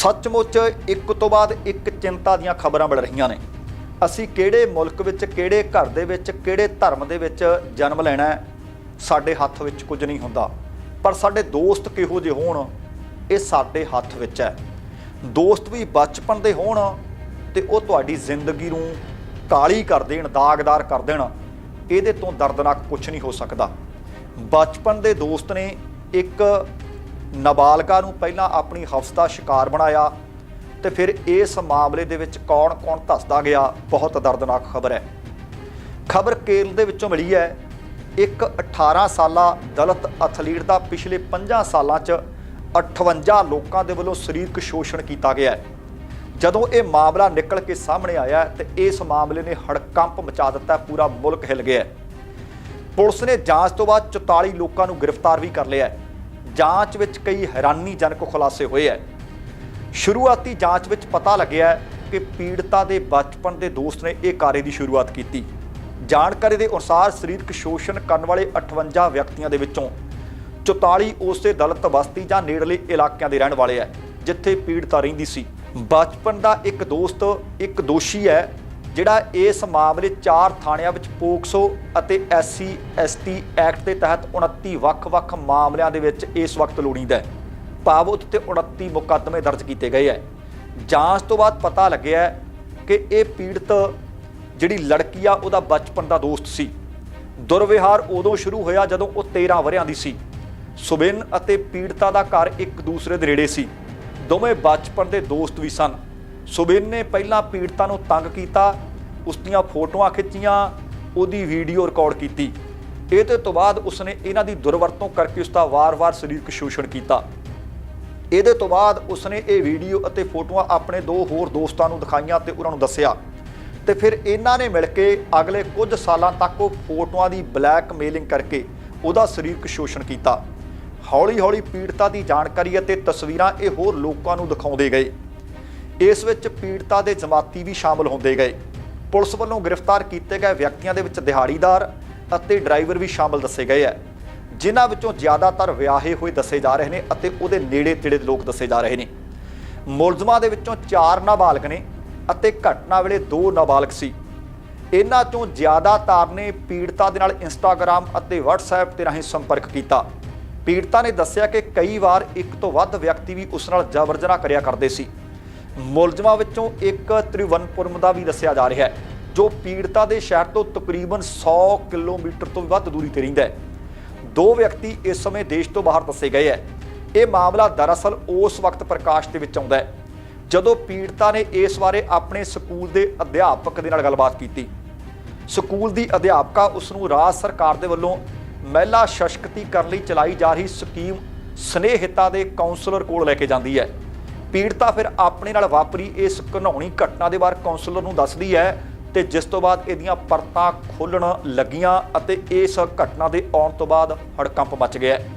ਸੱਚਮੁੱਚ ਇੱਕ ਤੋਂ ਬਾਅਦ ਇੱਕ ਚਿੰਤਾ ਦੀਆਂ ਖਬਰਾਂ ਮਿਲ ਰਹੀਆਂ ਨੇ। ਅਸੀਂ ਕਿਹੜੇ ਮੁਲਕ ਵਿੱਚ ਕਿਹੜੇ ਘਰ ਦੇ ਵਿੱਚ ਕਿਹੜੇ ਧਰਮ ਦੇ ਵਿੱਚ ਜਨਮ ਲੈਣਾ ਹੈ, ਸਾਡੇ ਹੱਥ ਵਿੱਚ ਕੁਝ ਨਹੀਂ ਹੁੰਦਾ। ਪਰ ਸਾਡੇ ਦੋਸਤ ਕਿਹੋ ਜਿਹੇ ਹੋਣ ਇਹ ਸਾਡੇ ਹੱਥ ਵਿੱਚ ਹੈ। ਦੋਸਤ ਵੀ ਬਚਪਨ ਦੇ ਹੋਣ ਤੇ ਉਹ ਤੁਹਾਡੀ ਜ਼ਿੰਦਗੀ ਨੂੰ ਕਾਲੀ ਕਰ ਦੇਣ ਦਾਗਦਾਰ ਕਰ ਦੇਣ ਇਹਦੇ ਤੋਂ ਦਰਦਨਾਕ ਕੁਝ ਨਹੀਂ ਹੋ ਸਕਦਾ। ਬਚਪਨ ਦੇ ਦੋਸਤ ਨੇ ਇੱਕ ਨਾਬਾਲਗਾ ਨੂੰ ਪਹਿਲਾਂ ਆਪਣੀ ਹਵਸ ਦਾ ਸ਼ਿਕਾਰ ਬਣਾਇਆ ਤੇ ਫਿਰ ਇਸ ਮਾਮਲੇ ਦੇ ਵਿੱਚ ਕੌਣ-ਕੌਣ ਧੱਸਦਾ ਗਿਆ, ਬਹੁਤ ਦਰਦਨਾਕ ਖਬਰ ਹੈ। ਖਬਰ ਕੇਰਲ ਦੇ ਵਿੱਚੋਂ ਮਿਲੀ ਹੈ, ਇੱਕ 18 ਸਾਲਾ ਦਲਿਤ ਐਥਲੀਟ ਦਾ ਪਿਛਲੇ 5 ਸਾਲਾਂ 'ਚ 58 ਲੋਕਾਂ ਦੇ ਵੱਲੋਂ ਸਰੀਰਕ ਸ਼ੋਸ਼ਣ ਕੀਤਾ ਗਿਆ ਹੈ। ਜਦੋਂ ਇਹ ਮਾਮਲਾ ਨਿਕਲ ਕੇ ਸਾਹਮਣੇ ਆਇਆ ਹੈ ਤੇ ਇਸ ਮਾਮਲੇ ਨੇ ਹੜਕੰਪ ਮਚਾ ਦਿੱਤਾ, ਪੂਰਾ ਮੁਲਕ ਹਿਲ ਗਿਆ ਪੁਲਿਸ ਨੇ ਜਾਂਚ ਤੋਂ ਬਾਅਦ 44 ਲੋਕਾਂ ਨੂੰ ਗ੍ਰਿਫਤਾਰ ਵੀ ਕਰ ਲਿਆ ਹੈ। ਜਾਂਚ ਵਿੱਚ ਕਈ ਹੈਰਾਨੀਜਨਕ ਖੁਲਾਸੇ ਹੋਏ ਹੈ ਸ਼ੁਰੂਆਤੀ ਜਾਂਚ ਵਿੱਚ ਪਤਾ ਲੱਗਿਆ ਕਿ ਪੀੜਤਾ ਦੇ ਬਚਪਨ ਦੇ ਦੋਸਤ ਨੇ ਇਹ ਕਾਰੇ ਦੀ ਸ਼ੁਰੂਆਤ ਕੀਤੀ। ਜਾਣਕਾਰੀ ਦੇ ਅਨੁਸਾਰ ਸਰੀਰਕ ਸ਼ੋਸ਼ਣ ਕਰਨ ਵਾਲੇ 58 ਵਿਅਕਤੀਆਂ ਦੇ ਵਿੱਚੋਂ 44 ਉਸੇ ਦਲਿਤ ਬਸਤੀ ਜਾਂ ਨੇੜਲੇ ਇਲਾਕਿਆਂ ਦੇ ਰਹਿਣ ਵਾਲੇ ਹੈ ਜਿੱਥੇ ਪੀੜਤਾ ਰਹਿੰਦੀ ਸੀ। ਬਚਪਨ ਦਾ ਇੱਕ ਦੋਸਤ, ਇੱਕ ਦੋਸ਼ੀ ਹੈ ਜਿਹੜਾ ਇਸ ਮਾਮਲੇ ਚਾਰ ਥਾਣਿਆਂ ਵਿੱਚ ਪੋਕਸੋ ਅਤੇ ਐਸਸੀ, ਐਸਟੀ ਐਕਟ ਦੇ ਤਹਿਤ 29 ਵੱਖ-ਵੱਖ ਮਾਮਲਿਆਂ ਦੇ ਵਿੱਚ ਇਸ ਵਕਤ ਲੋੜੀਂਦਾ ਹੈ। ਭਾਵ ਉੱਤੇ 29 ਮੁਕੱਦਮੇ ਦਰਜ ਕੀਤੇ ਗਏ ਹੈ। ਜਾਂਚ ਤੋਂ ਬਾਅਦ ਪਤਾ ਲੱਗਿਆ ਕਿ ਇਹ ਪੀੜਤ ਜਿਹੜੀ ਲੜਕੀ ਆ, ਉਹਦਾ ਬਚਪਨ ਦਾ ਦੋਸਤ ਸੀ। ਦੁਰਵਿਹਾਰ ਉਦੋਂ ਸ਼ੁਰੂ ਹੋਇਆ ਜਦੋਂ ਉਹ 13 ਵਰਿਆਂ ਦੀ ਸੀ। ਸੁਬਿਨ ਅਤੇ ਪੀੜਤਾ ਦਾ ਘਰ ਇੱਕ ਦੂਸਰੇ ਦੇ ਰੇੜੇ ਸੀ। ਦੋਵੇਂ ਬਚਪਨ ਦੇ ਦੋਸਤ ਵੀ ਸਨ। ਸੁਬਿਨ ਨੇ ਪਹਿਲਾਂ ਪੀੜਤਾਂ ਨੂੰ ਤੰਗ ਕੀਤਾ, ਉਸ ਦੀਆਂ ਫੋਟੋਆਂ ਖਿੱਚੀਆਂ, ਉਹਦੀ ਵੀਡੀਓ ਰਿਕਾਰਡ ਕੀਤੀ। ਇਹਦੇ ਤੋਂ ਬਾਅਦ ਉਸਨੇ ਇਹਨਾਂ ਦੀ ਦੁਰਵਰਤੋਂ ਕਰਕੇ ਉਸ ਦਾ ਵਾਰ-ਵਾਰ ਸਰੀਰਕ ਸ਼ੋਸ਼ਣ ਕੀਤਾ। ਇਹਦੇ ਤੋਂ ਬਾਅਦ ਉਸਨੇ ਇਹ ਵੀਡੀਓ ਅਤੇ ਫੋਟੋਆਂ ਆਪਣੇ ਦੋ ਹੋਰ ਦੋਸਤਾਂ ਨੂੰ ਦਿਖਾਈਆਂ ਤੇ ਉਹਨਾਂ ਨੂੰ ਦੱਸਿਆ। ਤੇ ਫਿਰ ਇਹਨਾਂ ਨੇ ਮਿਲ ਕੇ ਅਗਲੇ ਕੁਝ ਸਾਲਾਂ ਤੱਕ ਉਹ ਫੋਟੋਆਂ ਦੀ ਬਲੈਕਮੇਲਿੰਗ ਕਰਕੇ ਉਹਦਾ ਸਰੀਰਕ ਸ਼ੋਸ਼ਣ ਕੀਤਾ। ਹੌਲੀ-ਹੌਲੀ ਪੀੜਤਾ ਦੀ ਜਾਣਕਾਰੀ ਅਤੇ ਤਸਵੀਰਾਂ ਇਹ ਹੋਰ ਲੋਕਾਂ ਨੂੰ ਦਿਖਾਉਂਦੇ ਗਏ। ਇਸ ਵਿੱਚ ਪੀੜਤਾ ਦੇ ਜਮਾਤੀ ਵੀ ਸ਼ਾਮਲ ਹੁੰਦੇ ਗਏ। ਪੁਲਿਸ ਵੱਲੋਂ ਗ੍ਰਿਫਤਾਰ ਕੀਤੇ ਗਏ ਵਿਅਕਤੀਆਂ ਦੇ ਵਿੱਚ ਦਿਹਾੜੀਦਾਰ ਅਤੇ ਡਰਾਈਵਰ ਵੀ ਸ਼ਾਮਲ ਦੱਸੇ ਗਏ ਹੈ। ਜਿਨ੍ਹਾਂ ਵਿੱਚੋਂ ਜ਼ਿਆਦਾਤਰ ਵਿਆਹੇ ਹੋਏ ਦੱਸੇ ਜਾ ਰਹੇ ਨੇ ਅਤੇ ਉਹਦੇ ਨੇੜੇ ਤੇੜੇ ਦੇ ਲੋਕ ਦੱਸੇ ਜਾ ਰਹੇ ਨੇ। ਮੁਲਜ਼ਮਾਂ ਦੇ ਵਿੱਚੋਂ 4 ਨਾਬਾਲਗ ਨੇ ਅਤੇ ਘਟਨਾ ਵੇਲੇ 2 ਨਾਬਾਲਗ ਸੀ। ਇਹਨਾਂ ਚੋਂ ਜ਼ਿਆਦਾਤਰ ਨੇ ਪੀੜਤਾ ਦੇ ਨਾਲ ਇੰਸਟਾਗ੍ਰam ਅਤੇ WhatsApp ਤੇ ਰਾਹੀਂ ਸੰਪਰਕ ਕੀਤਾ। ਪੀੜਤਾ ਨੇ ਦੱਸਿਆ ਕਿ ਕਈ ਵਾਰ ਇੱਕ ਤੋਂ ਵੱਧ ਵਿਅਕਤੀ ਵੀ ਉਸ ਨਾਲ ਜ਼ਬਰ ਜਨਾਹ ਕਰਿਆ ਕਰਦੇ ਸੀ। ਮੁਲਜ਼ਮਾਂ ਵਿੱਚੋਂ ਇੱਕ ਤ੍ਰਿਵਨਪੁਰਮ ਦਾ ਵੀ ਦੱਸਿਆ ਜਾ ਰਿਹਾ ਹੈ, ਜੋ ਪੀੜਤਾ ਦੇ ਸ਼ਹਿਰ ਤੋਂ ਤਕਰੀਬਨ 100 ਕਿਲੋਮੀਟਰ ਤੋਂ ਵੀ ਵੱਧ ਦੂਰੀ ਤੇ ਰਹਿੰਦਾ ਹੈ। ਦੋ ਵਿਅਕਤੀ ਇਸ ਸਮੇਂ ਦੇਸ਼ ਤੋਂ ਬਾਹਰ ਦੱਸੇ ਗਏ ਹੈ। ਇਹ ਮਾਮਲਾ ਦਰਅਸਲ ਉਸ ਵਕਤ ਪ੍ਰਕਾਸ਼ ਦੇ ਵਿੱਚ ਆਉਂਦਾ ਹੈ, ਜਦੋਂ ਪੀੜਤਾ ਨੇ ਇਸ ਬਾਰੇ ਆਪਣੇ ਸਕੂਲ ਦੇ ਅਧਿਆਪਕ ਦੇ ਨਾਲ ਗੱਲਬਾਤ ਕੀਤੀ। ਸਕੂਲ ਦੀ ਅਧਿਆਪਕਾ ਉਸ ਨੂੰ ਰਾਜ ਸਰਕਾਰ ਦੇ ਵੱਲੋਂ ਮਹਿਲਾ ਸ਼ਸ਼ਕਤੀਕਰਨ ਲਈ ਚਲਾਈ ਜਾ ਰਹੀ ਸਕੀਮ ਸਨੇਹਿਤਾ ਦੇ ਕਾਉਂਸਲਰ ਕੋਲ ਲੈ ਕੇ ਜਾਂਦੀ ਹੈ। ਪੀੜਤਾ ਫਿਰ ਆਪਣੇ ਨਾਲ ਵਾਪਰੀ, ਇਸ ਘਿਨਾਉਣੀ ਘਟਨਾ ਦੇ ਬਾਰੇ ਕਾਉਂਸਲਰ ਨੂੰ ਦੱਸਦੀ ਹੈ ਤੇ ਜਿਸ ਤੋਂ ਬਾਅਦ ਇਹਦੀਆਂ ਪਰਤਾਂ ਖੋਲਣ ਲੱਗੀਆਂ ਅਤੇ ਇਸ ਘਟਨਾ ਦੇ ਆਉਣ ਤੋਂ ਬਾਅਦ ਹੜਕੰਪ ਮਚ ਗਿਆ